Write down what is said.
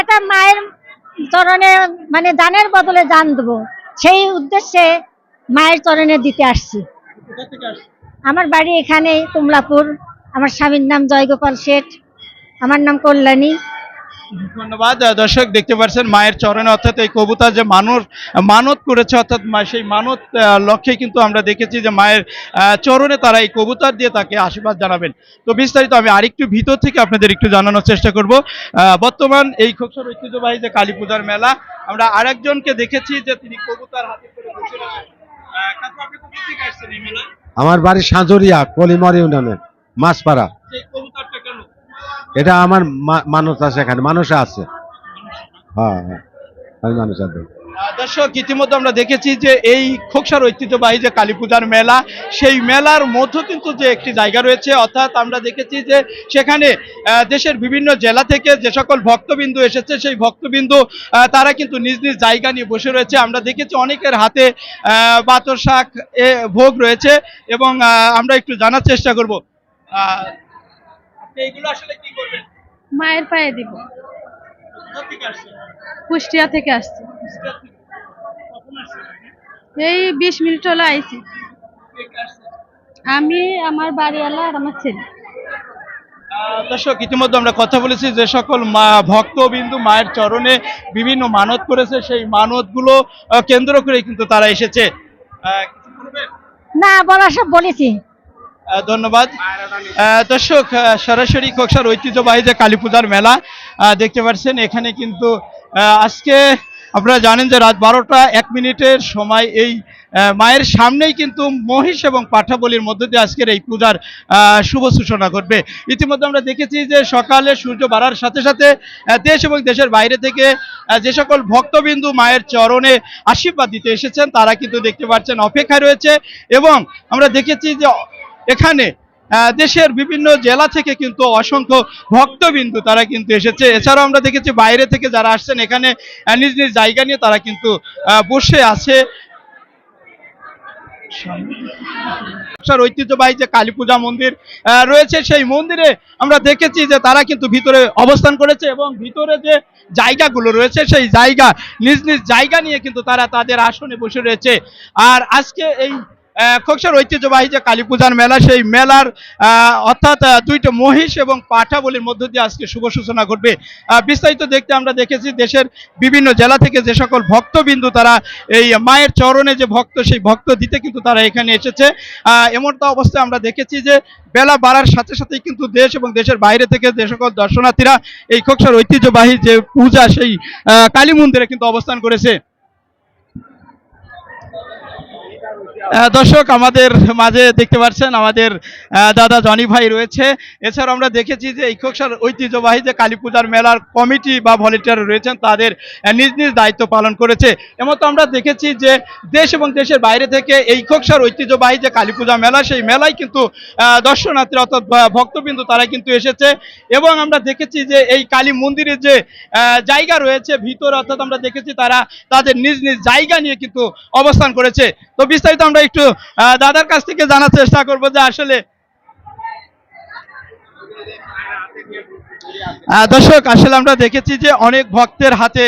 একটা মায়ের চরণে মানে দানের বদলে দান দেবো। সেই উদ্দেশ্যে মায়ের চরণে দিতে আসছি। আমার বাড়ি এখানে কমলাপুর আমার স্বামীর নাম জয়গোপাল শেঠ। আমার নাম কল্যাণী। ধন্যবাদ। দর্শক দেখতে পাচ্ছেন মায়ের চরণে অর্থাৎ এই কবুতর যে মানুষ মানত করেছে অর্থাৎ মা- সেই মানত লক্ষ্যে কিন্তু আমরা দেখেছি যে মায়ের চরণে তারা এই কবুতর দিয়ে তাকে আশীর্বাদ জানাবেন। তো বিস্তারিত আমি আরেকটু ভিতর থেকে আপনাদের একটু জানানোর চেষ্টা করব। আহ, বর্তমান এই খোকসর ঐতিহ্যবাহী যে কালী পূজার মেলা আমরা আরেকজনকে দেখেছি যে তিনি কবুতর হাতে করে বসে? আমার বাড়ি সাঁজরিয়া কলিমর ইউনিয়নে মাছপাড়া। এটা আমার মানুষ আছে এখানে, মানুষ আছে। হ্যাঁ হ্যাঁ মানুষ দর্শক, ইতিমধ্যে আমরা দেখেছি যে এই খোকসার ঐতিহ্যবাহী যে কালী পূজার মেলা, সেই মেলার মধ্যে কিন্তু যে একটি জায়গা রয়েছে, অর্থাৎ আমরা দেখেছি যে সেখানে দেশের বিভিন্ন জেলা থেকে যে সকল ভক্তবিন্দু এসেছে, সেই ভক্তবিন্দু তারা কিন্তু নিজ নিজ জায়গা নিয়ে বসে রয়েছে। আমরা দেখেছি অনেকের হাতে বাতর শাক ভোগ রয়েছে এবং আমরা একটু জানার চেষ্টা করব। আহ, আসলে কি করবেন? মায়ের পায়ে দিব। কোথা থেকে আসছেন? কুষ্টিয়া থেকে আসছি। কখন আসছেন? এই বিশ মিনিট হলো আইছি। কে কে আসছেন? আমি আমার বাড়িওয়ালা আর আমার ছেলে। আহ, দর্শক ইতিমধ্যে আমরা কথা বলেছি যে সকল মা ভক্তবিন্দু মায়ের চরণে বিভিন্ন মানত করেছে। সেই মানতগুলো আহ, কেন্দ্র করে কিন্তু তারা এসেছে। আহ, কিছু বলবেন? না বলা সব বলেছি। ধন্যবাদ। দর্শক সরাসরি কক্সার ঐতিহ্যবাহী যে কালী পূজার মেলা দেখতে পাচ্ছেন, এখানে কিন্তু আজকে আপনারা জানেন যে রাত বারোটা এক মিনিটের সময় এই মায়ের সামনেই কিন্তু মহিষ এবং পাঠাবলির মধ্য দিয়ে আজকের এই পূজার শুভ সূচনা ঘটবে। ইতিমধ্যে আমরা দেখেছি যে সকালে সূর্য বাড়ার সাথে সাথে দেশ এবং দেশের বাইরে থেকে যে সকল ভক্তবিন্দু মায়ের চরণে আশীর্বাদ দিতে এসেছেন, তারা কিন্তু দেখতে পাচ্ছেন, অপেক্ষায় রয়েছে এবং আমরা দেখেছি যে এখানে দেশের বিভিন্ন জেলা থেকে কিন্তু অসংখ্য ভক্তবিন্দু তারা কিন্তু এসেছে। এছাড়াও আমরা দেখেছি বাইরে থেকে যারা আসছেন, এখানে নিজ নিজ জায়গা নিয়ে তারা কিন্তু বসে আছে। ঐতিহ্যবাহী যে কালী পূজা মন্দির রয়েছে, সেই মন্দিরে আমরা দেখেছি যে তারা কিন্তু ভিতরে অবস্থান করেছে এবং ভিতরে যে জায়গাগুলো রয়েছে, সেই জায়গা, নিজ নিজ জায়গা নিয়ে কিন্তু তারা তাদের আসনে বসে রয়েছে। আর আজকে এই খোকসার ঐতিহ্যবাহী যে কালী পূজার মেলা, সেই মেলার অর্থাৎ দুইটা মহিষ এবং পাঠাবলির মধ্য দিয়ে আজকে শুভ সূচনা ঘটবে। বিস্তারিত দেখতে আমরা দেখেছি দেশের বিভিন্ন জেলা থেকে যে সকল ভক্তবিন্দু তারা এই মায়ের চরণে যে ভক্ত, সেই ভক্ত দিতে কিন্তু তারা এখানে এসেছে। এমনটা অবস্থায় আমরা দেখেছি যে বেলা বাড়ার সাথে সাথেই কিন্তু দেশ এবং দেশের বাইরে থেকে যে সকল দর্শনার্থীরা এই খোকসার ঐতিহ্যবাহী যে পূজা, সেই কালী মন্দিরে কিন্তু অবস্থান করেছে। দর্শক, আমাদের মাঝে দেখতে পাচ্ছেন, আমাদের দাদা জনি ভাই রয়েছে। এছাড়াও আমরা দেখেছি যে এই খোকসার ঐতিহ্যবাহী যে কালী পূজার মেলার কমিটি বা ভলেন্টিয়ার রয়েছেন, তাদের নিজ নিজ দায়িত্ব পালন করেছে। এমতো আমরা দেখেছি যে দেশ এবং দেশের বাইরে থেকে এই খোকসার ঐতিহ্যবাহী যে কালী পূজা মেলা, সেই মেলায় কিন্তু দর্শনার্থী অর্থাৎ ভক্তবিন্দু তারা কিন্তু এসেছে। এবং আমরা দেখেছি যে এই কালী মন্দিরের যে জায়গা রয়েছে, ভিতর অর্থাৎ আমরা দেখেছি তারা তাদের নিজ নিজ জায়গা নিয়ে কিন্তু অবস্থান করেছে। তো বিস্তারিত আমরা একটু দাদার কাছ থেকে জানার চেষ্টা করব যে আসলে দর্শক, আসলে আমরা দেখেছি যে অনেক ভক্তের হাতে